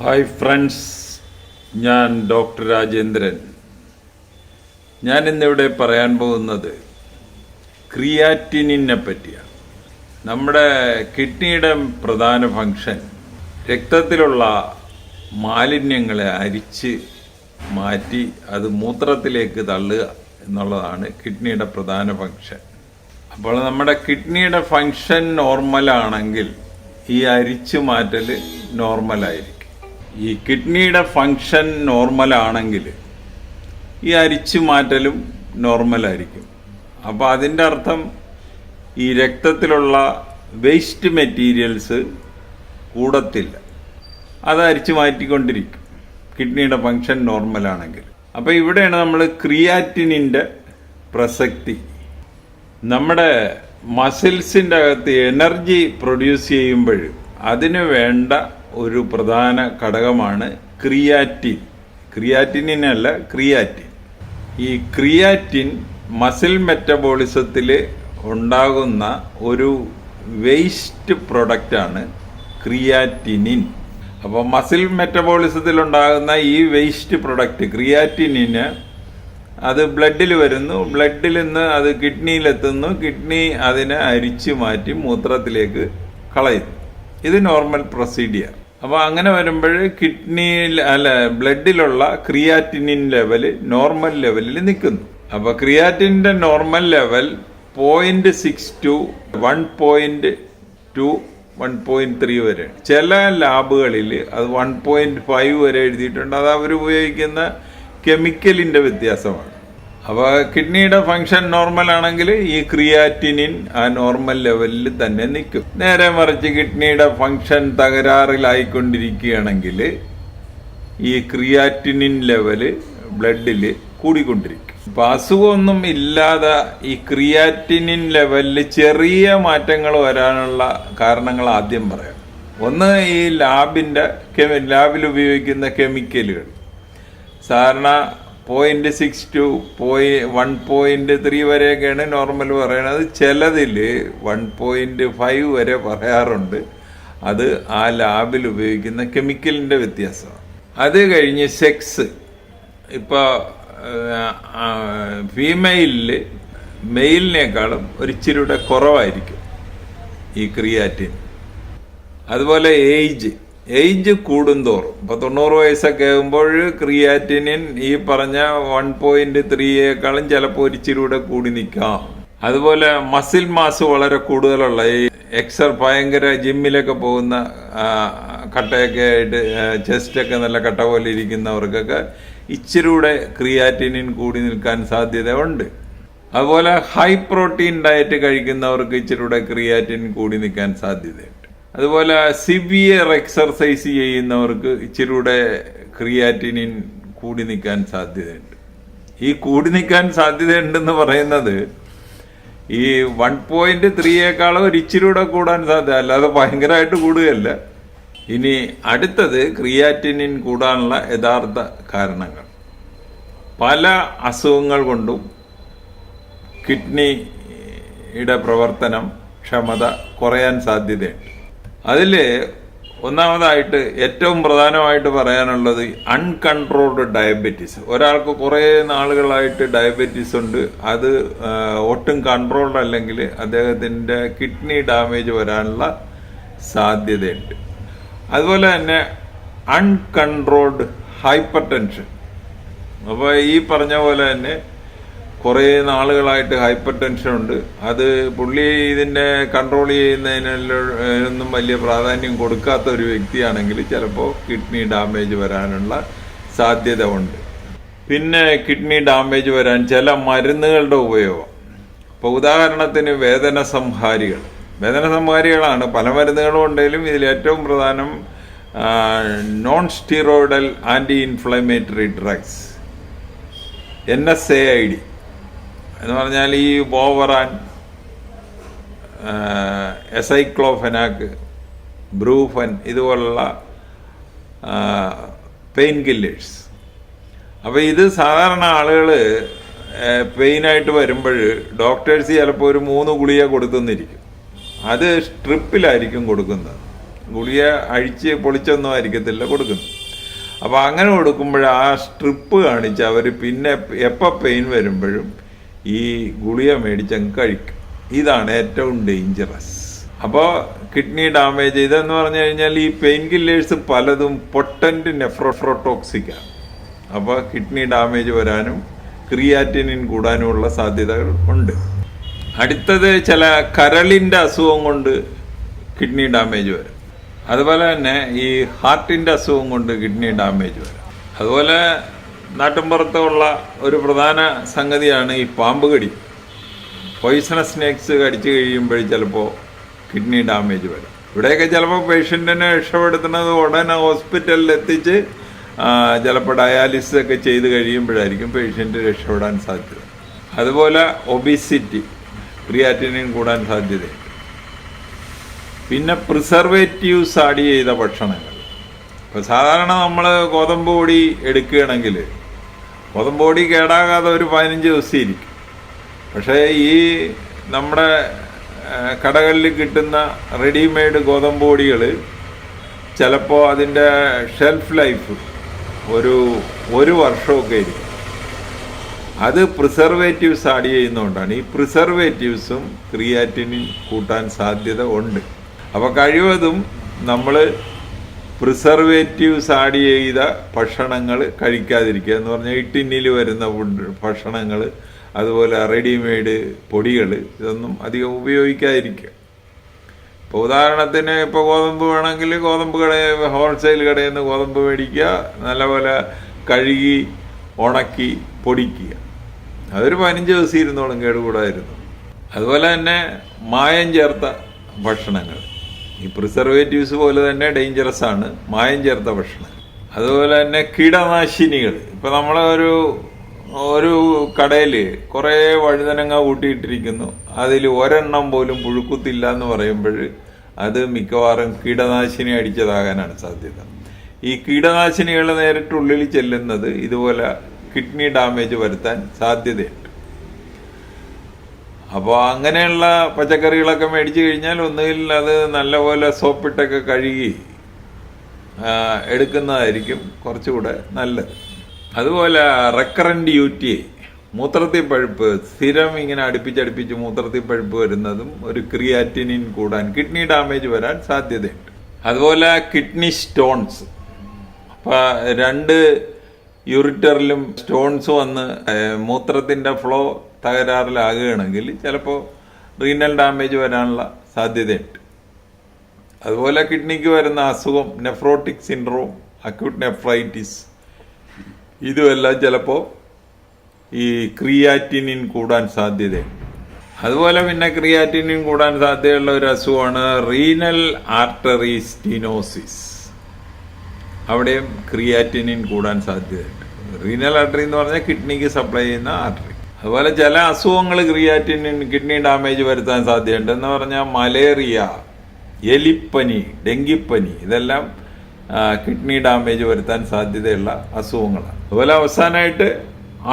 Hi friends ഞാൻ doctor Rajendran. ഞാൻ ഇന്നിവിടെ പറയാൻ പോകുന്നത് ക്രിയാറ്റിനിനെ പറ്റിയാണ്. നമ്മുടെ കിഡ്നിയുടെ പ്രധാന ഫങ്ഷൻ രക്തത്തിലുള്ള മാലിന്യങ്ങളെ അരിച്ച് മാറ്റി അത് മൂത്രത്തിലേക്ക് തള്ളുക എന്നുള്ളതാണ് കിഡ്നിയുടെ പ്രധാന ഫങ്ഷൻ അപ്പോൾ നമ്മുടെ കിഡ്നിയുടെ ഫങ്ഷൻ നോർമലാണെങ്കിൽ ഈ അരിച്ചു മാറ്റൽ നോർമലായിരിക്കും. ഈ കിഡ്നിയുടെ ഫങ്ഷൻ നോർമലാണെങ്കിൽ ഈ അരിച്ചു മാറ്റലും നോർമലായിരിക്കും. അപ്പോൾ അതിന്റെ അർത്ഥം ഈ രക്തത്തിലുള്ള വേസ്റ്റ് മെറ്റീരിയൽസ് കൂടത്തില്ല. അത് അരിച്ചു മാറ്റിക്കൊണ്ടിരിക്കും. കിഡ്നിയുടെ ഫങ്ഷൻ നോർമലാണെങ്കിൽ. അപ്പോൾ ഇവിടെയാണ് നമ്മൾ ക്രിയാറ്റിനിന്റെ പ്രസക്തി. നമ്മുടെ മസിൽസിന്റെ അകത്ത് എനർജി പ്രൊഡ്യൂസ് ചെയ്യുമ്പോൾ അതിന് വേണ്ട ഒരു പ്രധാന ഘടകമാണ് ക്രിയാറ്റിൻ. ക്രിയാറ്റിനല്ല ക്രിയാറ്റിൻ. ഈ ക്രിയാറ്റിൻ മസിൽ മെറ്റബോളിസത്തിൽ ഉണ്ടാകുന്ന ഒരു വേസ്റ്റ് പ്രൊഡക്റ്റാണ് ക്രിയാറ്റിനിൻ. അപ്പോൾ മസിൽ മെറ്റബോളിസത്തിൽ ഉണ്ടാകുന്ന ഈ വേസ്റ്റ് പ്രൊഡക്റ്റ് ക്രിയാറ്റിനിന് അത് ബ്ലഡിൽ വരുന്നു. ബ്ലഡിൽ നിന്ന് അത് കിഡ്നിയിലെത്തുന്നു. കിഡ്നി അതിനെ അരിച്ചു മാറ്റി മൂത്രത്തിലേക്ക് കളയുന്നു. ഇത് നോർമൽ പ്രൊസീഡിയർ അപ്പോൾ അങ്ങനെ വരുമ്പോൾ കിഡ്നിയിൽ അല്ല ബ്ലഡിലുള്ള ക്രിയാറ്റിനിൻ ലെവൽ നോർമൽ ലെവലിൽ നിൽക്കുന്നു. അപ്പോൾ ക്രിയാറ്റിന്റെ normal level point six to one point two one point three വരെ. ചില ലാബുകളിൽ അത് വൺ പോയിന്റ് ഫൈവ് വരെ എഴുതിയിട്ടുണ്ട്. അത് അവർ ഉപയോഗിക്കുന്ന കെമിക്കലിന്റെ വ്യത്യാസമാണ്. അപ്പോൾ കിഡ്നിയുടെ ഫങ്ഷൻ നോർമൽ ആണെങ്കിൽ ഈ ക്രിയാറ്റിനിൻ ആ നോർമൽ ലെവലിൽ തന്നെ നിൽക്കും. നേരെ മറിച്ച് കിഡ്നിയുടെ ഫങ്ഷൻ തകരാറിലായിക്കൊണ്ടിരിക്കുകയാണെങ്കിൽ ഈ ക്രിയാറ്റിനിൻ ലെവൽ ബ്ലഡിൽ കൂടിക്കൊണ്ടിരിക്കും. അപ്പൊ അസുഖമൊന്നും ഇല്ലാതെ ഈ ക്രിയാറ്റിനിൻ ലെവലിൽ ചെറിയ മാറ്റങ്ങൾ വരാനുള്ള കാരണങ്ങൾ ആദ്യം പറയാം. ഒന്ന് ഈ ലാബിന്റെ ലാബിൽ ഉപയോഗിക്കുന്ന കെമിക്കലുകൾ. സാധാരണ പോയിന്റ് സിക്സ് ടു പോയി വൺ പോയിന്റ് ത്രീ വരെയൊക്കെയാണ് നോർമൽ പറയണത്. ചിലതിൽ വൺ പോയിന്റ് ഫൈവ് വരെ പറയാറുണ്ട്. അത് ആ ലാബിൽ ഉപയോഗിക്കുന്ന കെമിക്കലിന്റെ വ്യത്യാസമാണ്. അത് കഴിഞ്ഞ് സെക്സ് ഇപ്പോൾ ഫീമെയിലിൽ മെയിലിനേക്കാളും ഒരു ഇച്ചിരിയുടെ കുറവായിരിക്കും ഈ ക്രിയാറ്റിൻ അതുപോലെ ഏജ് ഏജ് കൂടുന്തോറും. ഇപ്പൊ തൊണ്ണൂറ് വയസ്സൊക്കെ ആകുമ്പോൾ ക്രിയാറ്റിനിൻ ഈ പറഞ്ഞ വൺ പോയിന്റ് ത്രീയേക്കാളും ചിലപ്പോൾ ഒരിച്ചിരൂടെ കൂടി നിൽക്കാം. അതുപോലെ മസിൽ മാസ് വളരെ കൂടുതലുള്ള ഈ എക്സർ ഭയങ്കര ജിമ്മിലൊക്കെ പോകുന്ന കട്ടയൊക്കെ ആയിട്ട് ചെസ്റ്റൊക്കെ നല്ല കട്ട പോലെ ഇരിക്കുന്നവർക്കൊക്കെ ഇച്ചിരൂടെ ക്രിയാറ്റിനിൻ കൂടി നിൽക്കാൻ സാധ്യത ഉണ്ട്. അതുപോലെ ഹൈ പ്രോട്ടീൻ ഡയറ്റ് കഴിക്കുന്നവർക്ക് ഇച്ചിരൂടെ ക്രിയാറ്റിൻ കൂടി നിൽക്കാൻ സാധ്യതയുണ്ട്. അതുപോലെ സിവിയർ എക്സർസൈസ് ചെയ്യുന്നവർക്ക് ഇച്ചിരൂടെ ക്രിയാറ്റിനിൻ കൂടി നിൽക്കാൻ സാധ്യതയുണ്ട്. ഈ കൂടി നിൽക്കാൻ സാധ്യതയുണ്ടെന്ന് പറയുന്നത് ഈ വൺ പോയിന്റ് ത്രീയേക്കാളും ഒരു ഇച്ചിരൂടെ കൂടാൻ സാധ്യത അല്ലാതെ ഭയങ്കരമായിട്ട് കൂടുകയല്ല. ഇനി അടുത്തത് ക്രിയാറ്റിനിൻ കൂടാനുള്ള യഥാർത്ഥ കാരണങ്ങൾ. പല അസുഖങ്ങൾ കൊണ്ടും കിഡ്നിയുടെ പ്രവർത്തനം ക്ഷമത കുറയാൻ സാധ്യതയുണ്ട്. അതിൽ ഒന്നാമതായിട്ട് ഏറ്റവും പ്രധാനമായിട്ട് പറയാനുള്ളത് അൺകൺട്രോൾഡ് ഡയബറ്റീസ് ഒരാൾക്ക് കുറേ നാളുകളായിട്ട് ഡയബറ്റീസ് ഉണ്ട്. അത് ഒട്ടും കൺട്രോൾഡ് അല്ലെങ്കിൽ അദ്ദേഹത്തിന്റെ കിഡ്നി ഡാമേജ് വരാനുള്ള സാധ്യതയുണ്ട്. അതുപോലെ തന്നെ അൺകൺട്രോൾഡ് ഹൈപ്പർ ടെൻഷൻ അപ്പോൾ ഈ പറഞ്ഞ പോലെ തന്നെ കുറേ നാളുകളായിട്ട് ഹൈപ്പർ ടെൻഷൻ ഉണ്ട്. അത് പുള്ളി ഇതിനെ കൺട്രോൾ ചെയ്യുന്നതിനൊന്നും വലിയ പ്രാധാന്യം കൊടുക്കാത്ത ഒരു വ്യക്തിയാണെങ്കിൽ ചിലപ്പോൾ കിഡ്നി ഡാമേജ് വരാനുള്ള സാധ്യത ഉണ്ട്. പിന്നെ കിഡ്നി ഡാമേജ് വരാൻ ചില മരുന്നുകളുടെ ഉപയോഗം. ഇപ്പോൾ ഉദാഹരണത്തിന് വേദന സംഹാരികൾ. വേദന സംഹാരികളാണ്. പല മരുന്നുകളും ഉണ്ടെങ്കിലും ഇതിൽ ഏറ്റവും പ്രധാനം non steroidal anti inflammatory drugs N S A I D എന്ന് പറഞ്ഞാൽ ഈ ബോവറാൻ എസൈക്ലോഫെനാക്ക് ബ്രൂഫൻ ഇതുപോലുള്ള പെയിൻ കില്ലേഴ്സ് അപ്പോൾ ഇത് സാധാരണ ആളുകൾ പെയിനായിട്ട് വരുമ്പോൾ ഡോക്ടേഴ്സ് ചിലപ്പോൾ ഒരു മൂന്ന് ഗുളിക കൊടുക്കുന്നിരിക്കും അത് സ്ട്രിപ്പിലായിരിക്കും കൊടുക്കുന്നത്. ഗുളിക അഴിച്ച് പൊളിച്ചൊന്നും ആയിരിക്കത്തില്ല കൊടുക്കുന്നത്. അപ്പോൾ അങ്ങനെ കൊടുക്കുമ്പോൾ ആ സ്ട്രിപ്പ് കാണിച്ച് അവർ പിന്നെ എപ്പോൾ പെയിൻ വരുമ്പോഴും ഈ ഗുളിക മേടിച്ചങ്ങ് കഴിക്കും. ഇതാണ് ഏറ്റവും ഡേഞ്ചറസ് അപ്പോൾ കിഡ്നി ഡാമേജ് ഇതെന്ന് പറഞ്ഞു കഴിഞ്ഞാൽ ഈ പെയിൻ കില്ലേഴ്സ് പലതും പൊട്ടന്റ് നെഫ്രോഫ്രോട്ടോക്സിക്കാണ് അപ്പോൾ കിഡ്നി ഡാമേജ് വരാനും ക്രിയാറ്റിനിൻ കൂടാനുമുള്ള സാധ്യതകൾ ഉണ്ട്. അടുത്തത് ചില കരളിന്റെ അസുഖം കൊണ്ട് കിഡ്നി ഡാമേജ് വരും. അതുപോലെ തന്നെ ഈ ഹാർട്ടിന്റെ അസുഖം കൊണ്ട് കിഡ്നി ഡാമേജ് വരും. അതുപോലെ നാട്ടിൻപുറത്തുള്ള ഒരു പ്രധാന സംഗതിയാണ് ഈ പാമ്പ് കടി. പോയിസണസ് സ്നേക്സ് കടിച്ചു കഴിയുമ്പോൾ ചിലപ്പോൾ കിഡ്നി ഡാമേജ് വരും. ഇവിടെയൊക്കെ ചിലപ്പോൾ പേഷ്യന്റിനെ രക്ഷപ്പെടുത്തുന്നത് ഉടനെ ഹോസ്പിറ്റലിൽ എത്തിച്ച് ചിലപ്പോൾ ഡയാലിസിസ് ഒക്കെ ചെയ്ത് കഴിയുമ്പോഴായിരിക്കും പേഷ്യന്റ് രക്ഷപ്പെടാൻ സാധ്യത. അതുപോലെ ഒബിസിറ്റി ക്രിയാറ്റിനും കൂടാൻ സാധ്യതയുണ്ട് പിന്നെ പ്രിസർവേറ്റീവ്സ് ആഡ് ചെയ്ത ഭക്ഷണങ്ങൾ. ഇപ്പോൾ സാധാരണ നമ്മൾ ഗോതമ്പ് പൊടി എടുക്കുകയാണെങ്കിൽ ഗോതമ്പ് ബോഡി കേടാകാതെ ഒരു പതിനഞ്ച് ദിവസം ഇരിക്കും പക്ഷേ ഈ നമ്മുടെ കടകളിൽ കിട്ടുന്ന റെഡിമെയ്ഡ് ഗോതമ്പ് പൊടികൾ ചിലപ്പോൾ അതിന്റെ ഷെൽഫ് ലൈഫ് ഒരു ഒരു വർഷമൊക്കെ ആയിരിക്കും. അത് പ്രിസർവേറ്റീവ്സ് ആഡ് ചെയ്യുന്നതുകൊണ്ടാണ്. ഈ പ്രിസർവേറ്റീവ്സും ക്രിയാറ്റിനും കൂട്ടാൻ സാധ്യത ഉണ്ട്. അപ്പോൾ കഴിവതും നമ്മൾ പ്രിസർവേറ്റീവ്സ് ആഡ് ചെയ്ത ഭക്ഷണങ്ങൾ കഴിക്കാതിരിക്കുക എന്ന് പറഞ്ഞാൽ ഇട്ടിന്നിൽ വരുന്ന ഫുഡ് ഭക്ഷണങ്ങൾ അതുപോലെ റെഡിമെയ്ഡ് പൊടികൾ ഇതൊന്നും അധികം ഉപയോഗിക്കാതിരിക്കുക. ഇപ്പോൾ ഉദാഹരണത്തിന് ഇപ്പോൾ ഗോതമ്പ് വേണമെങ്കിൽ ഗോതമ്പ് കട ഹോൾസെയിൽ കടയിൽ നിന്ന് ഗോതമ്പ് മേടിക്കുക നല്ലപോലെ കഴുകി ഉണക്കി പൊടിക്കുക. അതൊരു പതിനഞ്ച് ദിവസം ഇരുന്നോളും കേടുകൂടായിരുന്നു അതുപോലെ തന്നെ മായം ചേർത്ത ഭക്ഷണങ്ങൾ. ഈ പ്രിസർവേറ്റീവ്സ് പോലെ തന്നെ ഡേഞ്ചറസ് ആണ്. മായം ചേർത്ത ഭക്ഷണം. അതുപോലെ തന്നെ കീടനാശിനികൾ. ഇപ്പം നമ്മളെ ഒരു ഒരു കടയിൽ കുറേ വഴുതനങ്ങ കൂട്ടിയിട്ടിരിക്കുന്നു. അതിൽ ഒരെണ്ണം പോലും പുഴുക്കുത്തില്ല എന്ന് പറയുമ്പോൾ അത് മിക്കവാറും കീടനാശിനി അടിച്ചതാകാനാണ് സാധ്യത. ഈ കീടനാശിനികൾ നേരിട്ടുള്ളിൽ ചെല്ലുന്നത് ഇതുപോലെ കിഡ്നി ഡാമേജ് വരുത്താൻ സാധ്യതയുണ്ട്. അപ്പോൾ അങ്ങനെയുള്ള പച്ചക്കറികളൊക്കെ മേടിച്ചു കഴിഞ്ഞാൽ ഒന്നുകിൽ അത് നല്ലപോലെ സോപ്പിട്ടൊക്കെ കഴുകി എടുക്കുന്നതായിരിക്കും കുറച്ചുകൂടെ നല്ലത്. അതുപോലെ റെക്കറന്റ് യു ടി ഐ മൂത്രത്തിൽ പഴുപ്പ് സ്ഥിരം ഇങ്ങനെ അടുപ്പിച്ചടുപ്പിച്ച് മൂത്രത്തിൽ പഴുപ്പ് വരുന്നതും ഒരു ക്രിയാറ്റിനിൻ കൂടാൻ കിഡ്നി ഡാമേജ് വരാൻ സാധ്യതയുണ്ട്. അതുപോലെ കിഡ്നി സ്റ്റോൺസ് അപ്പം രണ്ട് യൂറിറ്ററിലും സ്റ്റോൺസ് വന്ന് മൂത്രത്തിന്റെ ഫ്ലോ തകരാറിലാകുകയാണെങ്കിൽ ചിലപ്പോൾ റീനൽ ഡാമേജ് വരാനുള്ള സാധ്യതയുണ്ട്. അതുപോലെ കിഡ്നിക്ക് വരുന്ന അസുഖം നെഫ്രോട്ടിക് സിൻഡ്രോം അക്യൂട്ട് നെഫ്രൈറ്റിസ് ഇതുമെല്ലാം ചിലപ്പോൾ ഈ ക്രിയാറ്റിനിൻ കൂടാൻ സാധ്യതയുണ്ട്. അതുപോലെ പിന്നെ ക്രിയാറ്റിനിൻ കൂടാൻ സാധ്യതയുള്ള ഒരു അസുഖമാണ് റീനൽ ആർട്ടറി സ്റ്റിനോസിസ് അവിടെയും ക്രിയാറ്റിനിൻ കൂടാൻ സാധ്യതയുണ്ട്. റീനൽ ആർട്ടറി എന്ന് പറഞ്ഞാൽ കിഡ്നിക്ക് സപ്ലൈ ചെയ്യുന്ന ആർട്ടറി അതുപോലെ ചില അസുഖങ്ങൾ ക്രിയാറ്റിനിൻ കിഡ്നി ഡാമേജ് വരുത്താൻ സാധ്യതയുണ്ട്. എന്ന് പറഞ്ഞാൽ മലേറിയ എലിപ്പനി ഡെങ്കിപ്പനി ഇതെല്ലാം കിഡ്നി ഡാമേജ് വരുത്താൻ സാധ്യതയുള്ള അസുഖങ്ങളാണ്. അതുപോലെ അവസാനമായിട്ട്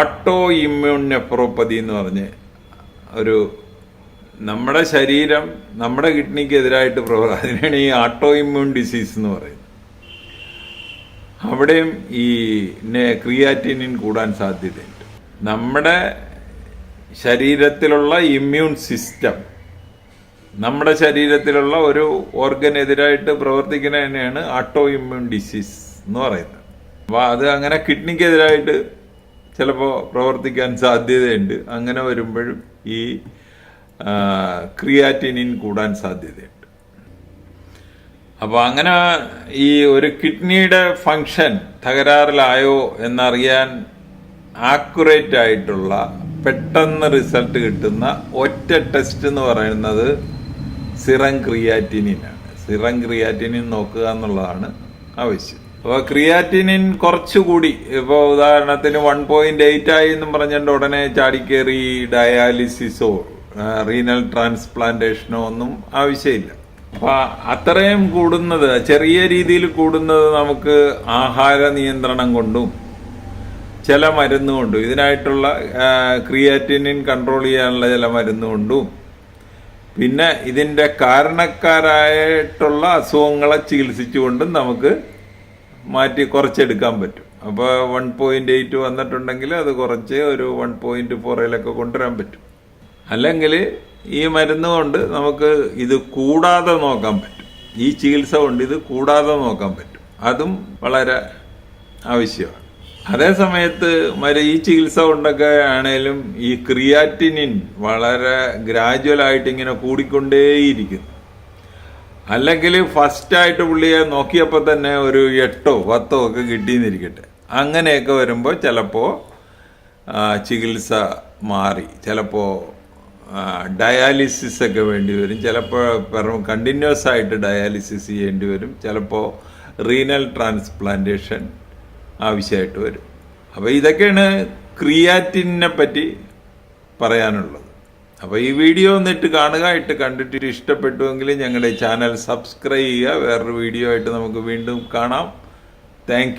ആട്ടോ ഇമ്മ്യൂൺ നെഫ്രോപ്പതി എന്ന് പറഞ്ഞ് ഒരു നമ്മുടെ ശരീരം നമ്മുടെ കിഡ്നിക്ക് എതിരായിട്ട് പ്രവർത്തി അതിനാണ് ഈ ആട്ടോ ഇമ്മ്യൂൺ ഡിസീസ് എന്ന് പറയുന്നത് അവിടെയും ഈ ക്രിയാറ്റിനിൻ കൂടാൻ സാധ്യതയുണ്ട്. നമ്മുടെ ശരീരത്തിലുള്ള ഇമ്മ്യൂൺ സിസ്റ്റം നമ്മുടെ ശരീരത്തിലുള്ള ഒരു ഓർഗനെതിരായിട്ട് പ്രവർത്തിക്കുന്ന തന്നെയാണ് ആട്ടോ ഇമ്മ്യൂൺ ഡിസീസ് എന്ന് പറയുന്നത്. അപ്പോൾ അത് അങ്ങനെ കിഡ്നിക്കെതിരായിട്ട് ചിലപ്പോൾ പ്രവർത്തിക്കാൻ സാധ്യതയുണ്ട്. അങ്ങനെ വരുമ്പോഴും ഈ ക്രിയാറ്റിനിൻ കൂടാൻ സാധ്യതയുണ്ട്. അപ്പോൾ അങ്ങനെ ഈ ഒരു കിഡ്നിയുടെ ഫങ്ഷൻ തകരാറിലായോ എന്നറിയാൻ ആക്യുറേറ്റ് ആയിട്ടുള്ള പെട്ടെന്ന് റിസൾട്ട് കിട്ടുന്ന ഒറ്റ ടെസ്റ്റ് എന്ന് പറയുന്നത് സിറം ക്രിയാറ്റിനിനാണ്. സിറം ക്രിയാറ്റിനിൻ നോക്കുക എന്നുള്ളതാണ് ആവശ്യം അപ്പോൾ ക്രിയാറ്റിനിൻ കുറച്ചുകൂടി ഇപ്പോൾ ഉദാഹരണത്തിന് വൺ പോയിന്റ് എയ്റ്റ് ആയി എന്നും പറഞ്ഞുകൊണ്ട് ഉടനെ ചാടിക്കേറി ഡയാലിസിസോ റീനൽ ട്രാൻസ്പ്ലാന്റേഷനോ ഒന്നും ആവശ്യമില്ല. അപ്പോൾ അത്രയും കൂടുന്നത് ചെറിയ രീതിയിൽ കൂടുന്നത് നമുക്ക് ആഹാര നിയന്ത്രണം കൊണ്ടും ചില മരുന്നുകൊണ്ടും ഇതിനായിട്ടുള്ള ക്രിയാറ്റിനിൻ കൺട്രോൾ ചെയ്യാനുള്ള ചില മരുന്നുകൊണ്ടും പിന്നെ ഇതിന്റെ കാരണക്കാരായിട്ടുള്ള അസുഖങ്ങളെ ചികിത്സിച്ചുകൊണ്ടും നമുക്ക് മാറ്റി കുറച്ചെടുക്കാൻ പറ്റും. അപ്പോൾ വൺ പോയിന്റ് എയ്റ്റ് വന്നിട്ടുണ്ടെങ്കിൽ അത് കുറച്ച് ഒരു വൺ പോയിന്റ് ഫോറിലൊക്കെ കൊണ്ടുവരാൻ പറ്റും. അല്ലെങ്കിൽ ഈ മരുന്ന് കൊണ്ട് നമുക്ക് ഇത് കൂടാതെ നോക്കാൻ പറ്റും. ഈ ചികിത്സ കൊണ്ട് ഇത് കൂടാതെ നോക്കാൻ പറ്റും. അതും വളരെ ആവശ്യമാണ്. അതേ സമയത്ത് മറ്റേ ഈ ചികിത്സ കൊണ്ടൊക്കെ ആണേലും ഈ ക്രിയാറ്റിനിൻ വളരെ ഗ്രാജുവൽ ആയിട്ട് ഇങ്ങനെ കൂടിക്കൊണ്ടേയിരിക്കുന്നു. അല്ലെങ്കിൽ ഫസ്റ്റ് ആയിട്ട് പുള്ളിയെ നോക്കിയപ്പോൾ തന്നെ ഒരു എട്ടോ പത്തോ ഒക്കെ കിട്ടിയെന്നിരിക്കട്ടെ അങ്ങനെയൊക്കെ വരുമ്പോൾ ചിലപ്പോൾ ചികിത്സ മാറി. ചിലപ്പോൾ ഡയാലിസിസ് ഒക്കെ വേണ്ടി വരും. ചിലപ്പോൾ കണ്ടിന്യൂസ് ആയിട്ട് ഡയാലിസിസ് ചെയ്യേണ്ടി വരും. ചിലപ്പോൾ റീനൽ ട്രാൻസ്പ്ലാന്റേഷൻ ആവശ്യമായിട്ട് വരും. അപ്പോൾ ഇതൊക്കെയാണ് ക്രിയാറ്റിനെ പറ്റി പറയാനുള്ളത്. അപ്പോൾ ഈ വീഡിയോ ഒന്നിട്ട് കാണുക ഇട്ട് കണ്ടിട്ട് ഇഷ്ടപ്പെട്ടുവെങ്കിൽ ഞങ്ങളുടെ ചാനൽ സബ്സ്ക്രൈബ് ചെയ്യുക. വേറൊരു വീഡിയോ ആയിട്ട് നമുക്ക് വീണ്ടും കാണാം. താങ്ക്